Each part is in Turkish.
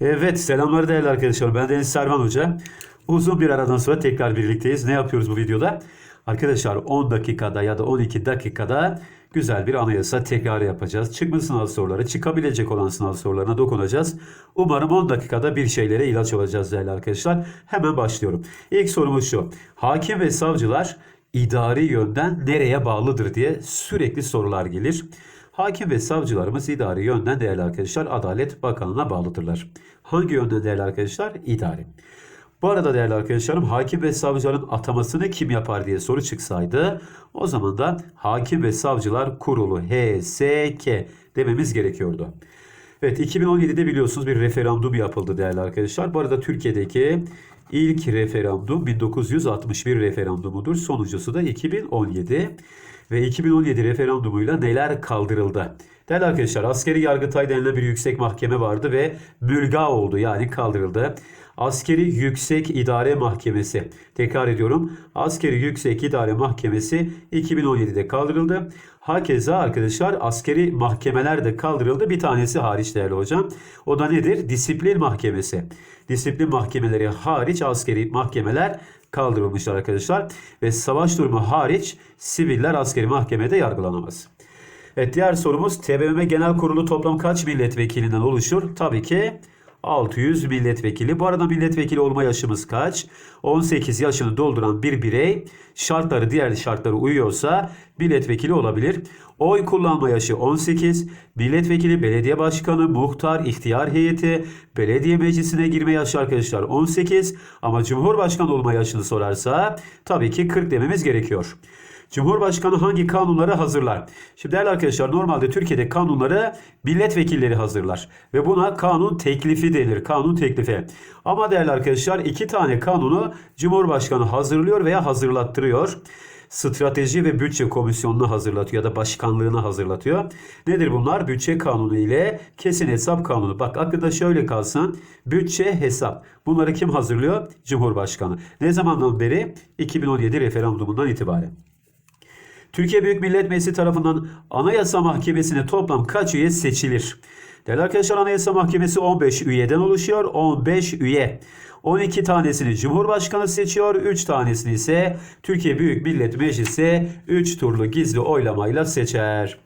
Evet, selamlar değerli arkadaşlar. Ben Deniz Servan Hoca. Uzun bir aradan sonra tekrar birlikteyiz. Ne yapıyoruz bu videoda? Arkadaşlar 10 dakikada ya da 12 dakikada güzel bir anayasa tekrarı yapacağız. Çıkmış sınav soruları, çıkabilecek olan sınav sorularına dokunacağız. Umarım 10 dakikada bir şeylere ilaç olacağız değerli arkadaşlar. Hemen başlıyorum. İlk sorumuz şu. Hakim ve savcılar idari yönden nereye bağlıdır diye sürekli sorular gelir. Hakim ve savcılarımız idari yönden değerli arkadaşlar Adalet Bakanlığı'na bağlıdırlar. Hangi yönden değerli arkadaşlar? İdari. Bu arada değerli arkadaşlarım hakim ve savcıların atamasını kim yapar diye soru çıksaydı o zaman da Hakim ve Savcılar Kurulu HSK dememiz gerekiyordu. Evet 2017'de biliyorsunuz bir referandum yapıldı değerli arkadaşlar. Bu arada Türkiye'deki ilk referandum 1961 referandumudur. Sonuncusu da 2017 ve 2017 referandumuyla neler kaldırıldı? Değerli arkadaşlar askeri yargıtay denilen bir yüksek mahkeme vardı ve mülga oldu yani kaldırıldı. Askeri Yüksek İdare Mahkemesi. Tekrar ediyorum. Askeri Yüksek İdare Mahkemesi 2017'de kaldırıldı. Hakeza arkadaşlar askeri mahkemeler de kaldırıldı. Bir tanesi hariç değerli hocam. O da nedir? Disiplin Mahkemesi. Disiplin mahkemeleri hariç askeri mahkemeler kaldırılmışlar arkadaşlar. Ve savaş durumu hariç siviller askeri mahkemede yargılanamaz. Evet diğer sorumuz TBMM Genel Kurulu toplam kaç milletvekilinden oluşur? Tabii ki 600 milletvekili. Bu arada milletvekili olma yaşımız kaç? 18 yaşını dolduran bir birey şartları diğer şartları uyuyorsa milletvekili olabilir. Oy kullanma yaşı 18. Milletvekili, belediye başkanı, muhtar, ihtiyar heyeti, belediye meclisine girme yaşı arkadaşlar 18. Ama cumhurbaşkanı olma yaşını sorarsa tabii ki 40 dememiz gerekiyor. Cumhurbaşkanı hangi kanunları hazırlar? Şimdi değerli arkadaşlar normalde Türkiye'de kanunları milletvekilleri hazırlar. Ve buna kanun teklifi denir. Kanun teklifi. Ama değerli arkadaşlar iki tane kanunu Cumhurbaşkanı hazırlıyor veya hazırlattırıyor. Strateji ve Bütçe Komisyonu'nu hazırlatıyor ya da başkanlığını hazırlatıyor. Nedir bunlar? Bütçe kanunu ile kesin hesap kanunu. Bak aklında şöyle kalsın. Bütçe hesap. Bunları kim hazırlıyor? Cumhurbaşkanı. Ne zamandan beri? 2017 referandumundan itibaren. Türkiye Büyük Millet Meclisi tarafından Anayasa Mahkemesi'ne toplam kaç üye seçilir? Değerli arkadaşlar Anayasa Mahkemesi 15 üyeden oluşuyor. 15 üye. 12 tanesini Cumhurbaşkanı seçiyor. 3 tanesini ise Türkiye Büyük Millet Meclisi 3 turlu gizli oylamayla seçer.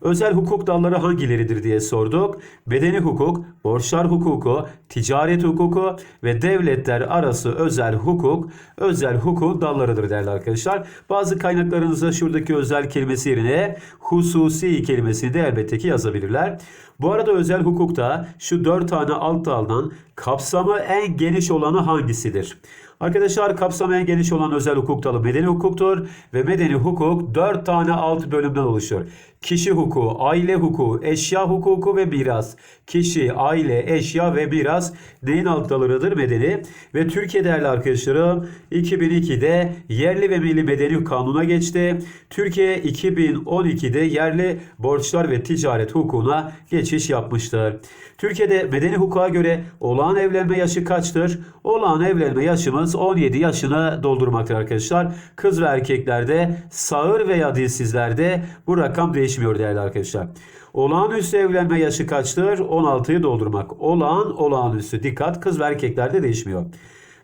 Özel hukuk dalları hangileridir diye sorduk. Bedeni hukuk, borçlar hukuku, ticaret hukuku ve devletler arası özel hukuk, özel hukuk dallarıdır değerli arkadaşlar. Bazı kaynaklarınızda şuradaki özel kelimesi yerine hususi kelimesini de elbette ki yazabilirler. Bu arada özel hukukta şu dört tane alt daldan kapsamı en geniş olanı hangisidir? Arkadaşlar kapsamı en geniş olan özel hukuk dalı medeni hukuktur ve medeni hukuk 4 tane alt bölümden oluşuyor. Kişi hukuku, aile hukuku, eşya hukuku ve miras. Kişi, aile, eşya ve miras neyin alt dalıdır? Medeni. Ve Türkiye değerli arkadaşlarım 2002'de yerli ve milli medeni kanuna geçti. Türkiye 2012'de yerli borçlar ve ticaret hukukuna geçiş yapmıştır. Türkiye'de medeni hukuka göre olağan evlenme yaşı kaçtır? Olağan evlenme yaşımız 17 yaşını doldurmaktadır arkadaşlar. Kız ve erkeklerde sağır veya dilsizlerde bu rakam değişmiyor değerli arkadaşlar. Olağanüstü evlenme yaşı kaçtır? 16'yı doldurmak. Olağan, olağanüstü. Dikkat kız ve erkeklerde değişmiyor.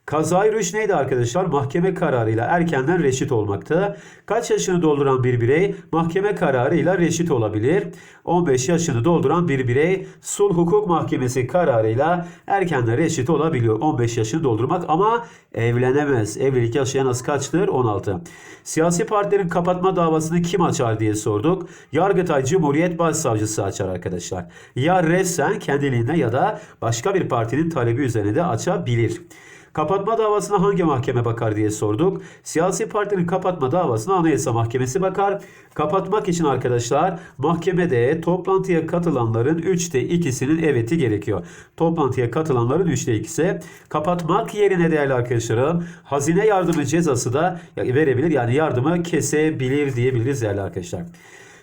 Kazayı rüş neydi arkadaşlar? Mahkeme kararıyla erkenden reşit olmaktı. Kaç yaşını dolduran bir birey mahkeme kararıyla reşit olabilir? 15 yaşını dolduran bir birey sulh hukuk mahkemesi kararıyla erkenden reşit olabiliyor. 15 yaşını doldurmak ama evlenemez. Evlilik yaşı en az kaçtır? 16. Siyasi partilerin kapatma davasını kim açar diye sorduk. Yargıtay Cumhuriyet Başsavcısı açar arkadaşlar. Ya resen kendiliğinde ya da başka bir partinin talebi üzerine de açabilir. Kapatma davasına hangi mahkeme bakar diye sorduk. Siyasi partinin kapatma davasına Anayasa Mahkemesi bakar. Kapatmak için arkadaşlar mahkemede toplantıya katılanların 3'te 2'sinin eveti gerekiyor. Toplantıya katılanların 3'te 2'si. Kapatmak yerine değerli arkadaşlarım hazine yardımı cezası da verebilir. Yani yardımı kesebilir diyebiliriz değerli arkadaşlar.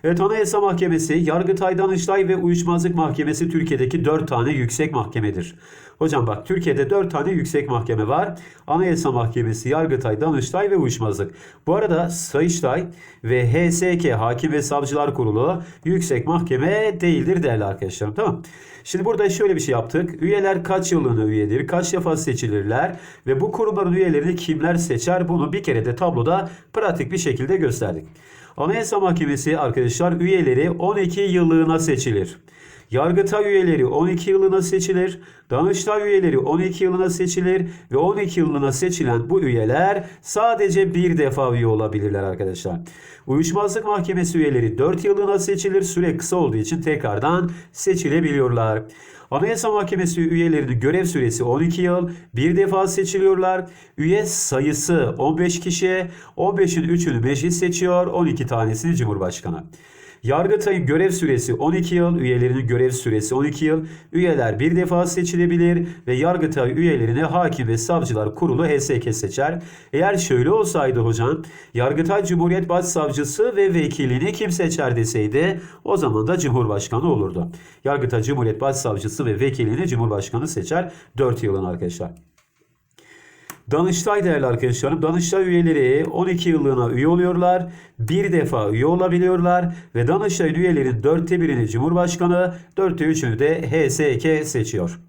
Evet Anayasa Mahkemesi, Yargıtay, Danıştay ve Uyuşmazlık Mahkemesi Türkiye'deki 4 tane yüksek mahkemedir. Hocam bak Türkiye'de 4 tane yüksek mahkeme var. Anayasa Mahkemesi, Yargıtay, Danıştay ve Uyuşmazlık. Bu arada Sayıştay ve HSK Hakim ve Savcılar Kurulu yüksek mahkeme değildir değerli arkadaşlarım. Tamam. Şimdi burada şöyle bir şey yaptık. Üyeler kaç yıllığına üyedir? Kaç defa seçilirler? Ve bu kurumların üyelerini kimler seçer? Bunu bir kere de tabloda pratik bir şekilde gösterdik. Anayasa Mahkemesi arkadaşlar üyeleri 12 yıllığına seçilir. Yargıtay üyeleri 12 yılına seçilir. Danıştay üyeleri 12 yılına seçilir ve 12 yılına seçilen bu üyeler sadece bir defa üye olabilirler arkadaşlar. Uyuşmazlık Mahkemesi üyeleri 4 yılına seçilir. Süre kısa olduğu için tekrardan seçilebiliyorlar. Anayasa Mahkemesi üyelerinin görev süresi 12 yıl. Bir defa seçiliyorlar. Üye sayısı 15 kişi. 15'in 3'ünü meclis seçiyor. 12 tanesini Cumhurbaşkanı. Yargıtay'ın görev süresi 12 yıl, üyelerinin görev süresi 12 yıl. Üyeler bir defa seçilebilir ve Yargıtay üyelerini Hakim ve Savcılar Kurulu HSK seçer. Eğer şöyle olsaydı hocam, Yargıtay Cumhuriyet Başsavcısı ve vekilini kim seçer deseydi o zaman da Cumhurbaşkanı olurdu. Yargıtay Cumhuriyet Başsavcısı ve vekilini Cumhurbaşkanı seçer 4 yılın arkadaşlar. Danıştay değerli arkadaşlarım. Danıştay üyeleri 12 yıllığına üye oluyorlar. Bir defa üye olabiliyorlar. Ve Danıştay üyelerin dörtte birini Cumhurbaşkanı, dörtte üçünü de HSK seçiyor.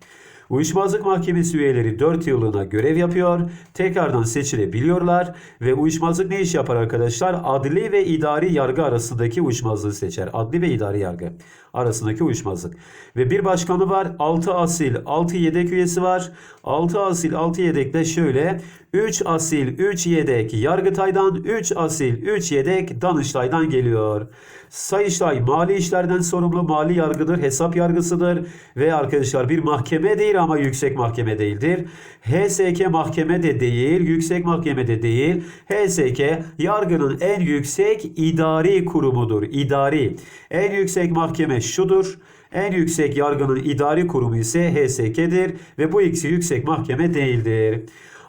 Uyuşmazlık Mahkemesi üyeleri 4 yıllığına görev yapıyor. Tekrardan seçilebiliyorlar. Ve uyuşmazlık ne iş yapar arkadaşlar? Adli ve idari yargı arasındaki uyuşmazlığı seçer. Adli ve idari yargı arasındaki uyuşmazlık. Ve bir başkanı var. 6 asil, 6 yedek üyesi var. 6 asil, 6 yedek de şöyle. 3 asil, 3 yedek Yargıtay'dan, 3 asil, 3 yedek Danıştay'dan geliyor. Sayıştay mali işlerden sorumlu mali yargıdır, hesap yargısıdır ve arkadaşlar bir mahkeme değil ama yüksek mahkeme değildir. HSK mahkeme de değil, yüksek mahkeme de değil. HSK yargının en yüksek idari kurumudur. İdari. En yüksek mahkeme şudur. En yüksek yargının idari kurumu ise HSK'dir ve bu ikisi yüksek mahkeme değildir.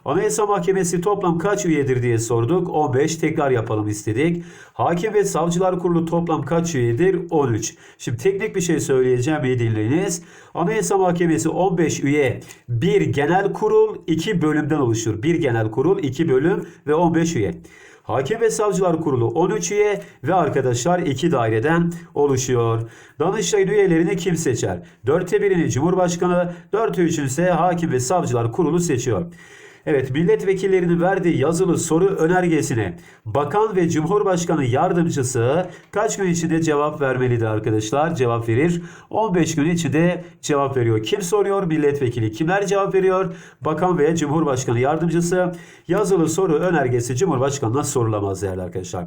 Anayasa Mahkemesi toplam kaç üyedir diye sorduk. 15 tekrar yapalım istedik. Hakim ve Savcılar Kurulu toplam kaç üyedir? 13. Şimdi teknik bir şey söyleyeceğim iyi dinleyiniz. Anayasa Mahkemesi 15 üye, bir genel kurul, iki bölümden oluşur. Bir genel kurul, iki bölüm ve 15 üye. Hakim ve Savcılar Kurulu 13 üye ve arkadaşlar 2 daireden oluşuyor. Danıştay üyelerini kim seçer? 4'te birini Cumhurbaşkanı, 4'te 3'ünü ise Hakim ve Savcılar Kurulu seçiyor. Evet milletvekillerinin verdiği yazılı soru önergesine bakan ve cumhurbaşkanı yardımcısı kaç gün içinde cevap vermelidir arkadaşlar? Cevap verir. 15 gün içinde cevap veriyor. Kim soruyor? Milletvekili. Kimler cevap veriyor? Bakan veya cumhurbaşkanı yardımcısı. Yazılı soru önergesi cumhurbaşkanına sorulamaz değerli arkadaşlar.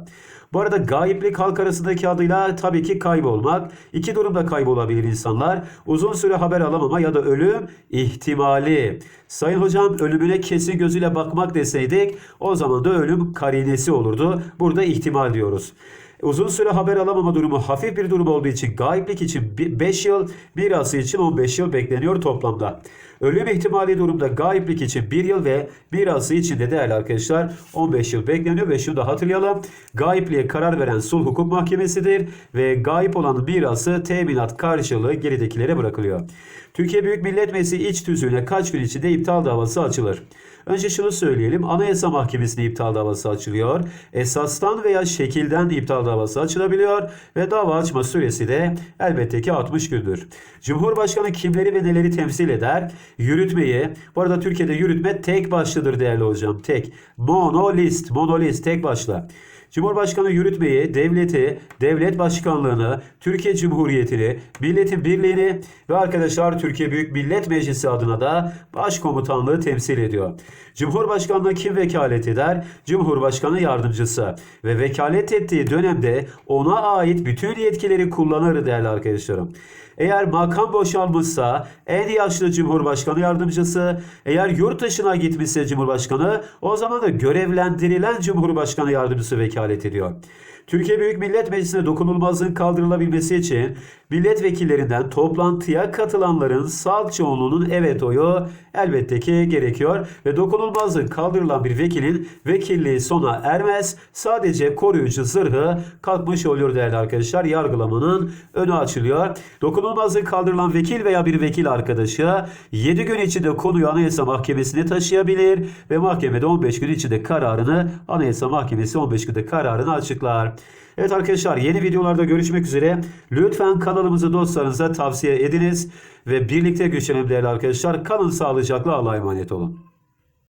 Bu arada gayiplik halk arasındaki adıyla tabii ki kaybolmak. İki durumda kaybolabilir insanlar. Uzun süre haber alamama ya da ölüm ihtimali. Sayın hocam ölümüne kesin gözüyle bakmak deseydik o zaman da ölüm karinesi olurdu. Burada ihtimal diyoruz. Uzun süre haber alamama durumu hafif bir durum olduğu için gayiplik için 5 yıl, mirası için 15 yıl bekleniyor toplamda. Ölüm ihtimali durumda gayiplik için 1 yıl ve mirası için de değerli arkadaşlar 15 yıl bekleniyor ve şunu da hatırlayalım. Gayipliğe karar veren sulh hukuk mahkemesidir ve gayip olan mirası teminat karşılığı geridekilere bırakılıyor. Türkiye Büyük Millet Meclisi iç tüzüğüne kaç gün içinde iptal davası açılır? Önce şunu söyleyelim. Anayasa Mahkemesi'ne iptal davası açılıyor. Esastan veya şekilden iptal davası açılabiliyor ve dava açma süresi de elbette ki 60 gündür. Cumhurbaşkanı kimleri ve neleri temsil eder? Yürütmeyi. Bu arada Türkiye'de yürütme tek başlıdır değerli hocam. Tek. Monolist. Monolist tek başla. Cumhurbaşkanı yürütmeyi, devleti, devlet başkanlığını, Türkiye Cumhuriyeti'ni, milletin birliğini ve arkadaşlar Türkiye Büyük Millet Meclisi adına da başkomutanlığı temsil ediyor. Cumhurbaşkanlığı kim vekalet eder? Cumhurbaşkanı yardımcısı ve vekalet ettiği dönemde ona ait bütün yetkileri kullanır değerli arkadaşlarım. Eğer makam boşalmışsa en yaşlı Cumhurbaşkanı yardımcısı, eğer yurt dışına gitmişse Cumhurbaşkanı o zaman da görevlendirilen Cumhurbaşkanı yardımcısı vekalet ediyor. Türkiye Büyük Millet Meclisi'ne dokunulmazlığın kaldırılabilmesi için Milletvekillerinden toplantıya katılanların salt çoğunluğunun evet oyu elbette ki gerekiyor ve dokunulmazlık kaldırılan bir vekilin vekilliği sona ermez. Sadece koruyucu zırhı kalkmış oluyor değerli arkadaşlar. Yargılamanın önü açılıyor. Dokunulmazlık kaldırılan vekil veya bir vekil arkadaşı 7 gün içinde konuyu Anayasa Mahkemesi'ne taşıyabilir ve mahkemede 15 gün içinde kararını Anayasa Mahkemesi 15 günde kararını açıklar. Evet arkadaşlar yeni videolarda görüşmek üzere. Lütfen kanalımızı dostlarınıza tavsiye ediniz ve birlikte güçlenelim değerli arkadaşlar. Kalın sağlıcakla Allah'a emanet olun.